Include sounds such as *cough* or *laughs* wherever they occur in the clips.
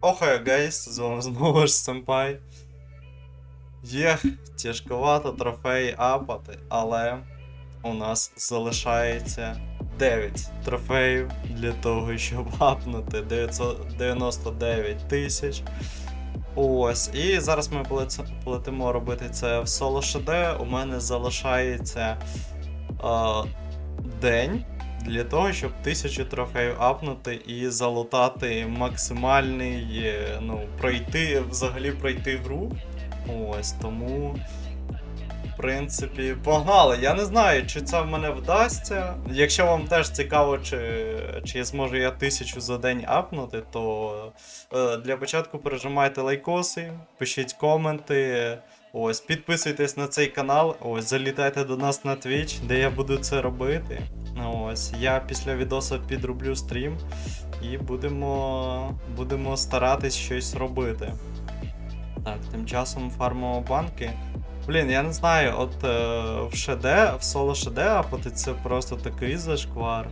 Охай, гейс, з вами знову ж Сенпай. Є тяжковато трофеї апати, але у нас залишається 9 трофеїв для того, щоб апнути 999 тисяч. Ось, і зараз ми полетимо робити це в соло ШД. У мене залишається е, день для того, щоб тисячу трофеїв апнути і залутати максимальний, е, ну, пройти, взагалі пройти гру. Ось, тому. В принципі, погнали. Я не знаю, чи це в мене вдасться. Якщо вам теж цікаво, чи, чи зможу я тисячу за день апнути, то е, для початку пережимайте лайкоси, пишіть коменти. Ось, підписуйтесь на цей канал, ось, залітайте до нас на Twitch, де я буду це робити. Ось, я після відоса підроблю стрім і будемо, будемо старатись щось робити. Так, тим часом фармимо банки. Блін, я не знаю, от е, в ШД, в соло ШД апати це просто такий зашквар.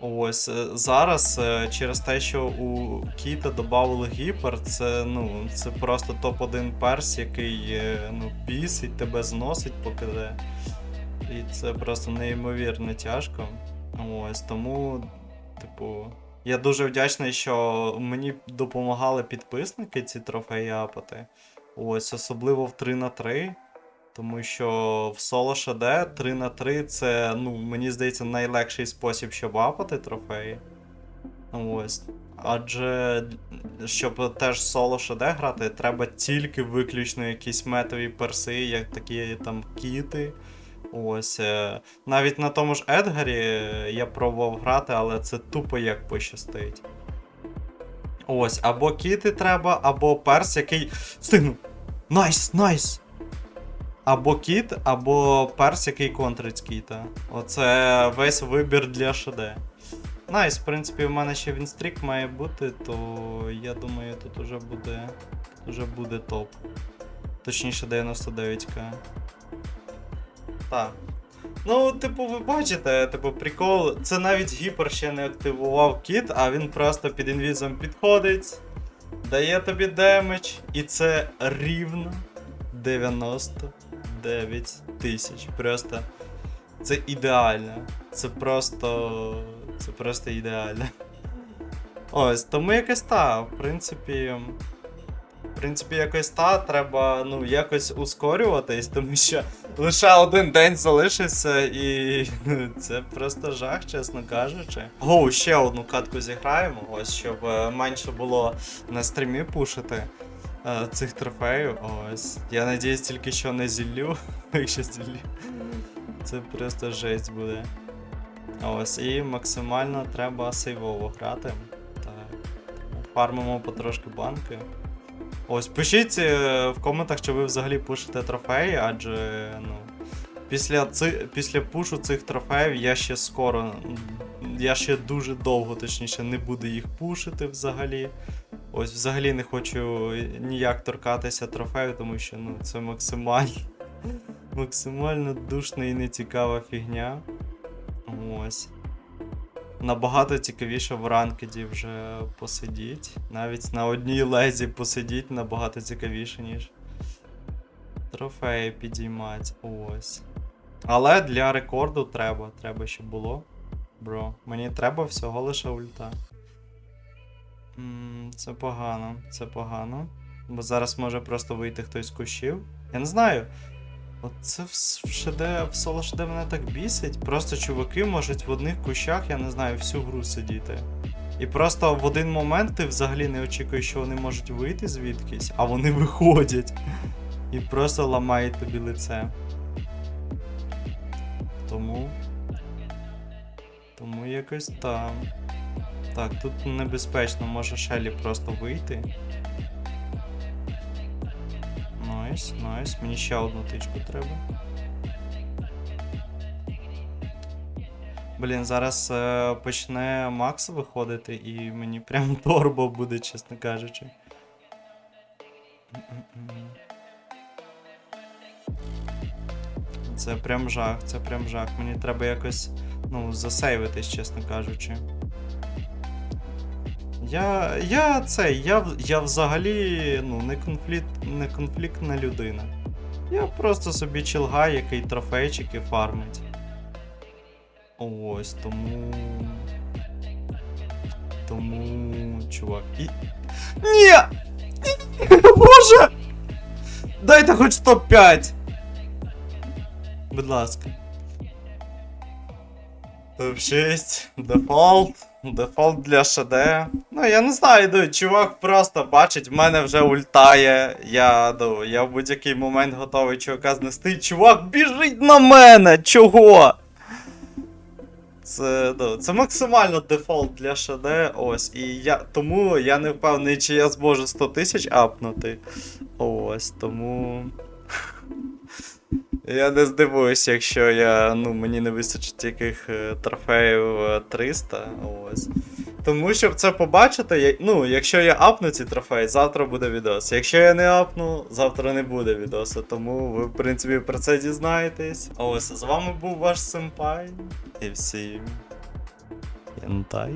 Ось е, зараз е, через те, що у Кіта додали гіпер, це ну, це просто топ-1 перс, який е, ну, бісить, тебе зносить по КД. І це просто неймовірно тяжко. Ось тому, типу, я дуже вдячний, що мені допомагали підписники ці трофеї апати. Ось, особливо в 3 на 3. Тому що в соло ШД 3 на 3 це, ну, мені здається, найлегший спосіб, щоб апати трофеї. Ось. Адже щоб теж соло ШД грати, треба тільки виключно якісь метові перси, як такі там кіти. Ось. е, Навіть на тому ж Едгарі е, я пробував грати, але це тупо як пощастить. Ось, або кіти треба, або перс, який. Встигнув! Найс, найс! Або кіт, або перс, який контрить кіта. Оце весь вибір для ШД. Найс, в принципі, в мене ще вінстрік має бути, то я думаю, тут уже буде. Уже буде топ. Точніше 99к. Так. Ну, типу, ви бачите, типу, прикол. Це навіть гіпер ще не активував кіт, а він просто під інвізом підходить, дає тобі демедж, і це рівно 99 тисяч. Просто це ідеально. Це просто. Це просто ідеально. Ось, тому якось та, в принципі. В принципі, якось та, треба ну, якось ускорюватись, тому що лише один день залишився, і *laughs* це просто жах, чесно кажучи. Гоу, ще одну катку зіграємо, ось щоб е, менше було на стрімі пушити е, цих трофеїв. Ось. Я надіюсь, тільки що не зіллю. *laughs* Якщо зіллю. Це просто жесть буде. Ось, і максимально треба сейвово грати. Так. Фармимо потрошки банки. Ось, пишіть е, в коментах, чи ви взагалі пушите трофеї, адже ну, після, ци, після пушу цих трофеїв я ще скоро. Я ще дуже довго, точніше, не буду їх пушити взагалі. Ось взагалі не хочу ніяк торкатися трофею, тому що ну, це максимально, максимально душна і нецікава фігня. Ось. Набагато цікавіше в ранкеді вже посидіть. Навіть на одній лезі посидіть набагато цікавіше, ніж трофеї підіймати. Ось. Але для рекорду треба. Треба, щоб було. Бро, мені треба всього лише ульта. Це погано, це погано. Бо зараз може просто вийти хтось з кущів. Я не знаю. От це в, с- в соло ШД мене так бісить. Просто чуваки можуть в одних кущах, я не знаю, всю гру сидіти. І просто в один момент ти взагалі не очікуєш, що вони можуть вийти звідкись, а вони виходять. І просто ламають тобі лице. Тому. Тому якось там. Так, тут небезпечно, може Шелі просто вийти. Найс, найс. Мені ще одну тичку треба. Блін, зараз е, почне Макс виходити, і мені прям *laughs* торбо буде, чесно кажучи. Це прям жах, це прям жах. Мені треба якось, ну, засейвитись, чесно кажучи. Я. Я цей, я, я взагалі ну, не, конфлікт, не конфліктна людина. Я просто собі чилгай, який трофейчики фармить. Ось, тому. Тому. Чувак. І. Ні! *laughs* Боже! Дайте хоч топ-5! Будь ласка. Топ-6, дефолт, дефолт для ШД. Ну, я не знаю, ну, чувак просто бачить, в мене вже ультає. Я, ну, я в будь-який момент готовий чувака знести. Чувак, біжить на мене! Чого? Це, ну, це максимально дефолт для ШД. Ось. І я, тому я не впевнений, чи я зможу 100 тисяч апнути. Ось, тому. Я не здивуюсь, якщо я, ну, мені не вистачить яких е, трофеїв е, 300. Ось. Тому, щоб це побачити, я, ну, якщо я апну ці трофеї, завтра буде відос. Якщо я не апну, завтра не буде відосу. Тому ви, в принципі, про це дізнаєтесь. Ось, з вами був ваш сенпай. І всім. Янтай.